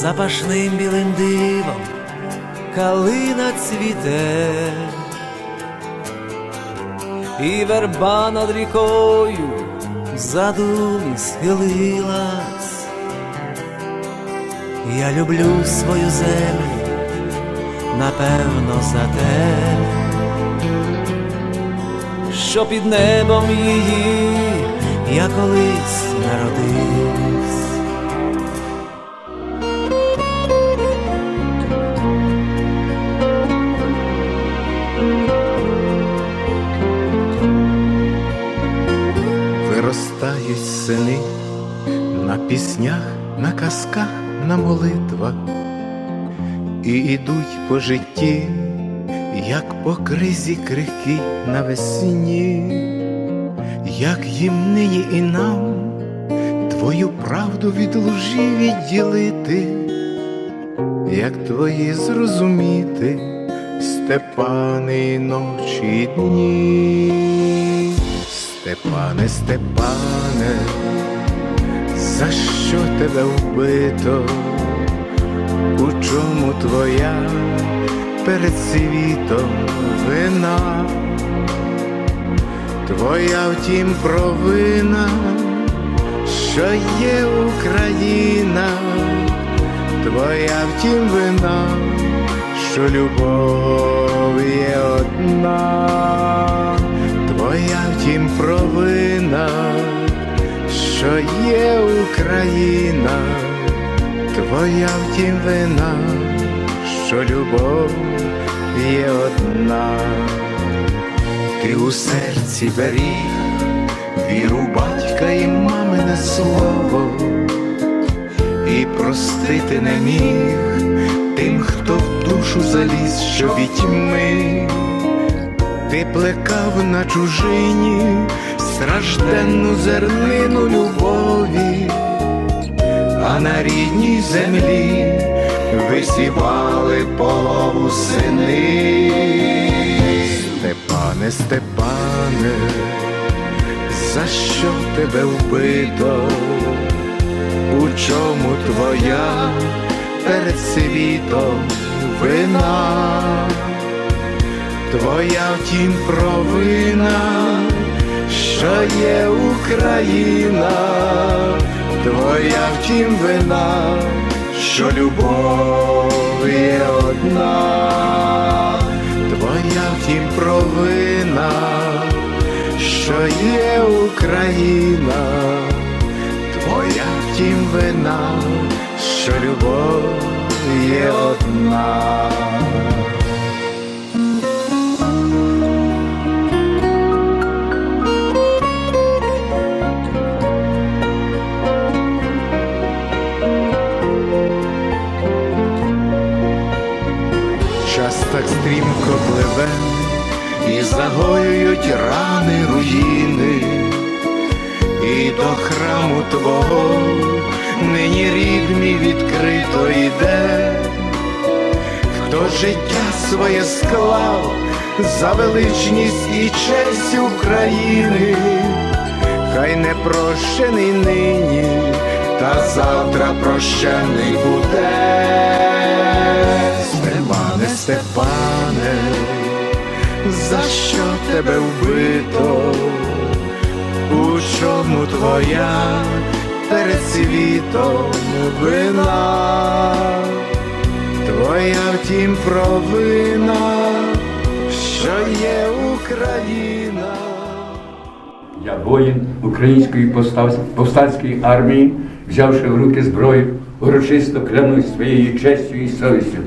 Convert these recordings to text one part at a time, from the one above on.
запашним білим дивом калина цвіте, і верба над рікою задумі схилилась. Я люблю свою землю, напевно, за те, що під небом її я колись народився. І ідуть по житті, як по кризі крихкі навесні, як їм нині і нам твою правду від лжі відділити, як твої зрозуміти, Степани ночі й дні. Степане, Степане, за що тебе вбито? У чому твоя перед світом вина? Твоя втім провина, що є Україна, твоя втім вина, що любов є одна. Твоя втім провина, що є Україна, твоя втім вина, що любов є одна, ти у серці беріг віру батька і мамине слово, і простити не міг тим, хто в душу заліз, що від тьми. Ти плекав на чужині стражденну зернину любові, а на рідній землі висівали полову сини. Степане, Степане, за що тебе вбито? У чому твоя перед світом вина? Твоя втім провина, що є Україна, твоя втім вина, що любов є одна, твоя втім провина, що є Україна, твоя втім вина, що любов є одна. Храму твого нині рід мій відкрито йде, хто життя своє склав за величність і честь України, хай не прощений нині, та завтра прощений буде. Степане, Степане, за що тебе вбито? У чому твоя перед світом вина? Твоя втім провина, що є Україна. Я воїн української повстанської армії, взявши в руки зброю, урочисто клянусь своєю честю і совістю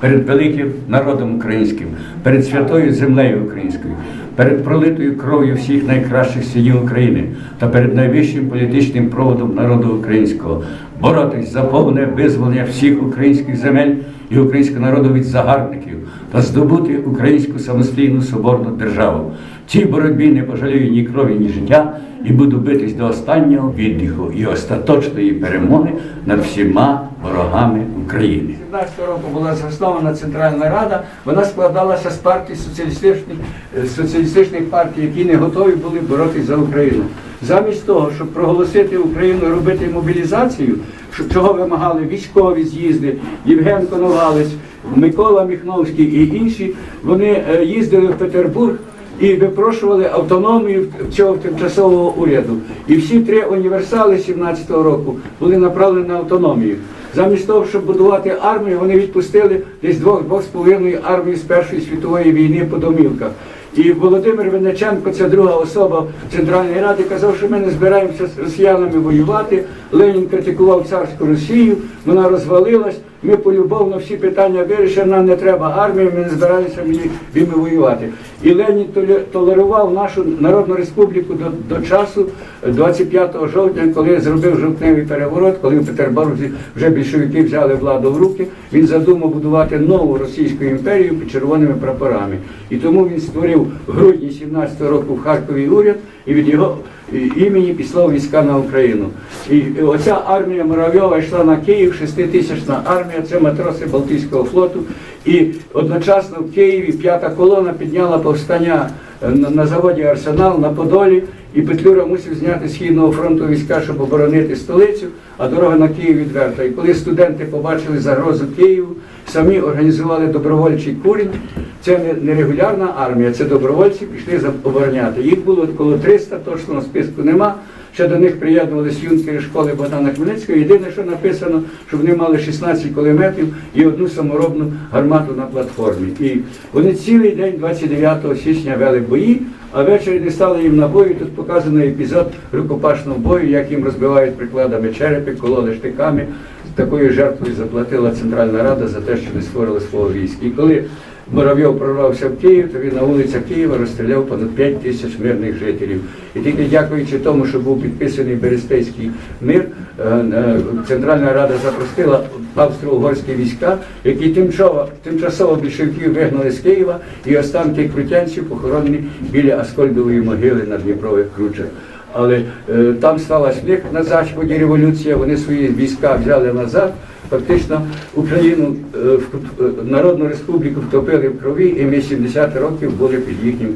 перед великим народом українським, перед святою землею українською, перед пролитою кров'ю всіх найкращих синів України та перед найвищим політичним проводом народу українського боротись за повне визволення всіх українських земель і українського народу від загарбників та здобути українську самостійну соборну державу. Цій боротьбі не пожалює ні крові, ні життя і буду битись до останнього віддиху і остаточної перемоги над всіма ворогами України. 17 року була заснована Центральна Рада. Вона складалася з партій соціалістичних, е, соціалістичних партій, які не готові були боротися за Україну. Замість того, щоб проголосити Україну, робити мобілізацію, чого вимагали військові з'їзди, Євген Коновалець, Микола Міхновський і інші, вони е, їздили в Петербург і випрошували автономію цього тимчасового уряду. І всі три універсали 17-го року були направлені на автономію. Замість того, щоб будувати армію, вони відпустили десь двох двох з половиною армії з Першої світової війни по домівках. І Володимир Винниченко, це друга особа Центральної Ради, казав, що ми не збираємося з росіянами воювати. Ленін критикував царську Росію, вона розвалилась. Ми полюбовно всі питання вирішили, нам не треба армії, ми не збиралися вільно воювати. І Ленін толе- толерував нашу Народну Республіку до, до часу 25 жовтня, коли зробив жовтневий переворот, коли в Петербурзі вже більшовики взяли владу в руки, він задумав будувати нову Російську імперію під червоними прапорами. І тому він створив в грудні 17 року в Харкові уряд і від його імені післав війська на Україну. І оця армія Муравйова йшла на Київ, шеститисячна армія, це матроси Балтійського флоту. І одночасно в Києві п'ята колона підняла повстання е, на заводі Арсенал на Подолі. І Петлюра мусив зняти східного фронту війська, щоб оборонити столицю, а дорога на Київ відверта. І коли студенти побачили загрозу Києву, самі організували добровольчий курінь. Це не, регулярна армія, це добровольці пішли обороняти. Їх було коло 300, точного списку нема. Ще до них приєднувалися юнкери школи Богдана Хмельницького. Єдине, що написано, що вони мали 16 кулеметів і одну саморобну гармату на платформі. І вони цілий день, 29 січня, вели бої, а ввечері стали їм набою. Тут показано епізод рукопашного бою, як їм розбивають прикладами черепи, колони штиками. Такою жертвою заплатила Центральна Рада за те, що не створили свого війська. І коли Муравйов прорвався в Київ, то він на вулицях Києва розстріляв понад 5 тисяч мирних жителів. І тільки дякуючи тому, що був підписаний Берестейський мир, е, е, Центральна Рада запростила австро-угорські війська, які тимчасово, тимчасово більшовиків вигнали з Києва, і останки крутянців похоронені біля Аскольдової могили на Дніпрових кручах. Але е, там сталася в них на Заході революція, вони свої війська взяли назад. Фактично Україну е, в- е, Народну Республіку втопили в крові, і ми 70 років були під їхнім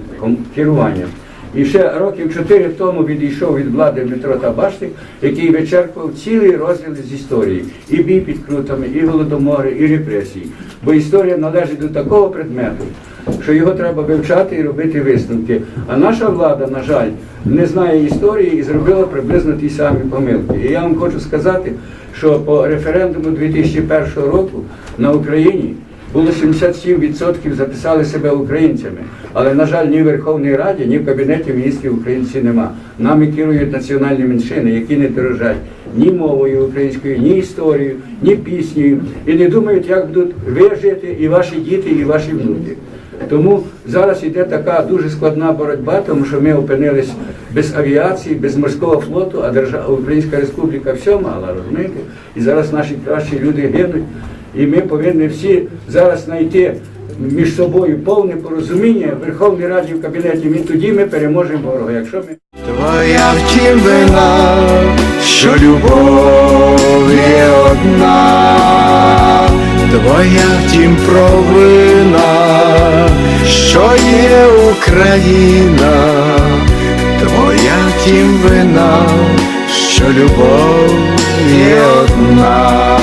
керуванням. І ще років чотири тому відійшов від влади Дмитро Табашник, який вичерпав цілий розділ з історії. І бій під крутами, і голодомори, і репресії. Бо історія належить до такого предмету, що його треба вивчати і робити висновки. А наша влада, на жаль, не знає історії і зробила приблизно ті самі помилки. І я вам хочу сказати, що по референдуму 2001 року на Україні було 77% записали себе українцями. Але, на жаль, ні в Верховній Раді, ні в Кабінеті міністрів українців нема. Нами керують національні меншини, які не дорожать ні мовою українською, ні історією, ні піснею. І не думають, як будуть ви жити, і ваші діти, і ваші внуки. Тому зараз йде така дуже складна боротьба, тому що ми опинились без авіації, без морського флоту, а держава Українська Республіка все мала, розумієте? І зараз наші кращі люди гинуть. І ми повинні всі зараз знайти між собою повне порозуміння в Верховній Раді в кабінеті. І тоді ми переможемо ворога. Якщо ми Твоя втім вина, що любов є одна, твоя втім провина, що є Україна, твоя втім вина, що любов є одна.